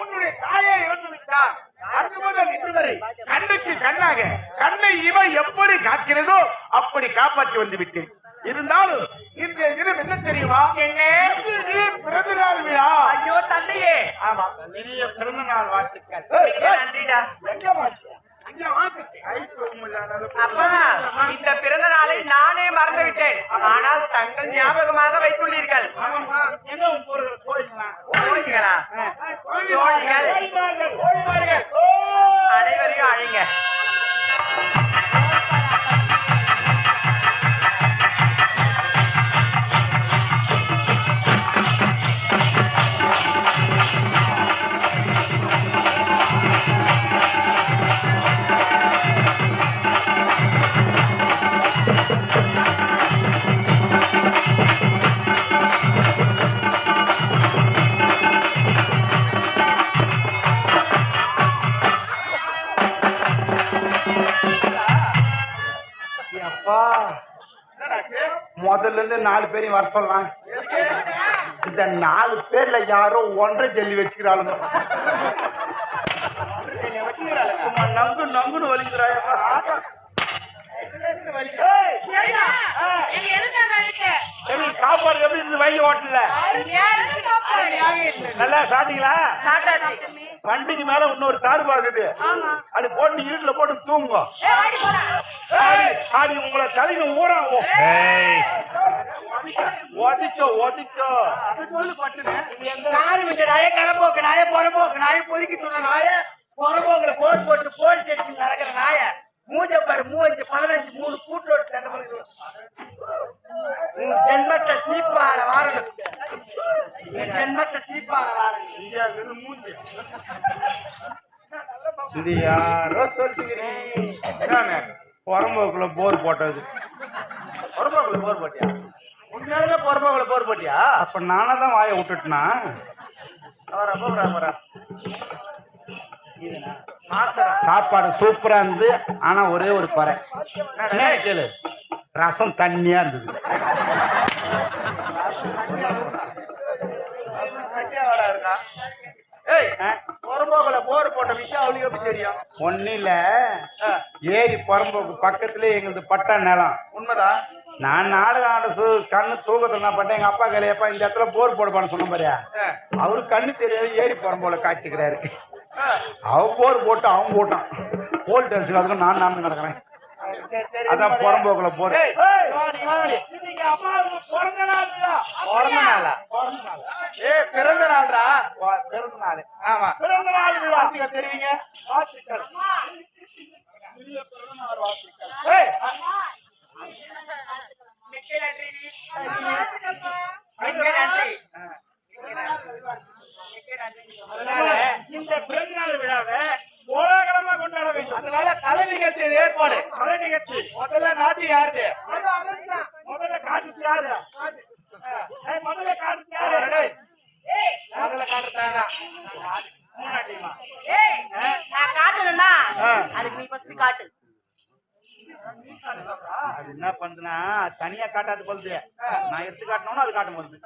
உன்னுடைய கண்ணாக கண்ணை இவை எப்படி காக்கிறதோ அப்படி காப்பாற்றி வந்து இருந்தாலும் இன்றைய தினம் தெரியுமா? ஐயோ தந்தையே. ஆமா. நிறைய இந்த பிறந்த நானே மறந்துவிட்டேன். ஆனால் தங்கள் ஞாபகமாக வைத்துள்ளீர்கள். அப்பா முதல்ல இருந்து நாலு பேரையும் வர சொல்லலாம். இந்த நாலு பேர்ல யாரோ ஒன்றை ஜல்லி வச்சுக்கிறாளுங்க. சும்மா நங்கு நங்குன்னு சரி, சாப்பாடு எப்படி இருந்து வைக்க ஹோட்டல்ல? நல்லா சாப்பிட்டீங்களா? வண்டிக்கு மேல இன்னொரு தாறு பாக்குது. ஆமா. அது போட்டு இருட்டுல போட்டு தூங்குங்க. ஆடி உங்களை தலைங்க ஊறாகும். ஒதிச்சோ ஒதிச்சோ நாலு நாய கலப்போக்கு நாய புறம்போக்கு நாய பொறுக்கி சொன்ன நாய புறம்போக்குல போர் போட்டு போலீஸ் ஸ்டேஷன் நடக்கிற நாய மூஞ்ச பாரு மூஞ்சு பதினஞ்சு ஜென்மத்தை சீப்பாட வாரணும். உன் ஜென்மத்தை சீப்பாட வாரணும். இந்தியாவுக்கு மூஞ்சி. இது யாரோ சொல்லிக்கிறீங்க புறம்போக்குள்ள போர் போட்டது. புறம்போக்குள்ள போர் போட்டியா? உண்மையாலுமே புறம்போக்குள்ள போர் போட்டியா? அப்ப நானே தான் வாயை விட்டுட்டனா? வரா போறா வரா சாப்பாடு சூப்பரா இருந்து ஆனா ஒரே ஒரு குறை. என்ன கேளு? ரசம் தண்ணியா இருந்தது. ஒன்னும் இல்ல. ஏரி புறம்போக்கு பக்கத்துல எங்களுக்கு பட்டா நிலம். உண்மைதான் நான் நாடகம் ஆட கண்ணு தூக்கத்துல நான் பட்டேன். எங்க அப்பா கையிலப்பா இந்த இடத்துல போர் போடுப்பான்னு சொன்ன பாரியா அவரு கண்ணு தெரியாது ஏரி புறம்போல காய்ச்சிக்கிறாரு. அவன் போர் போட்டு அவன் போட்டான். போல் டென்ஷன் அதுக்கு நான் நான் கிடக்குறேன் அதான் புறம்போக்குல போர் பிறந்த நாளா ஏ பிறந்த நாள்டா. பிறந்த நாள் ஆமா பிறந்த விழா தெரிவிங்க வாழ்த்துக்கள் இந்த விழாவை கோலாகலமா கொண்டாட வேண்டும். அதனால கலை நிகழ்ச்சி ஏற்பாடு. முதல்ல நாட்டு யாரு? முதல்ல காட்டு. யாரு முதல்ல காட்டு யாரு. முதல்ல காட்டுறாங்க நான் காட்டணும்னா, ஆ. அதுக்கு நீ first காட்டு. அது என்ன பண்ணுதுன்னா தனியா காட்டாது போகுது நான் எடுத்து காட்டணும்னா அது காட்டும் போகுது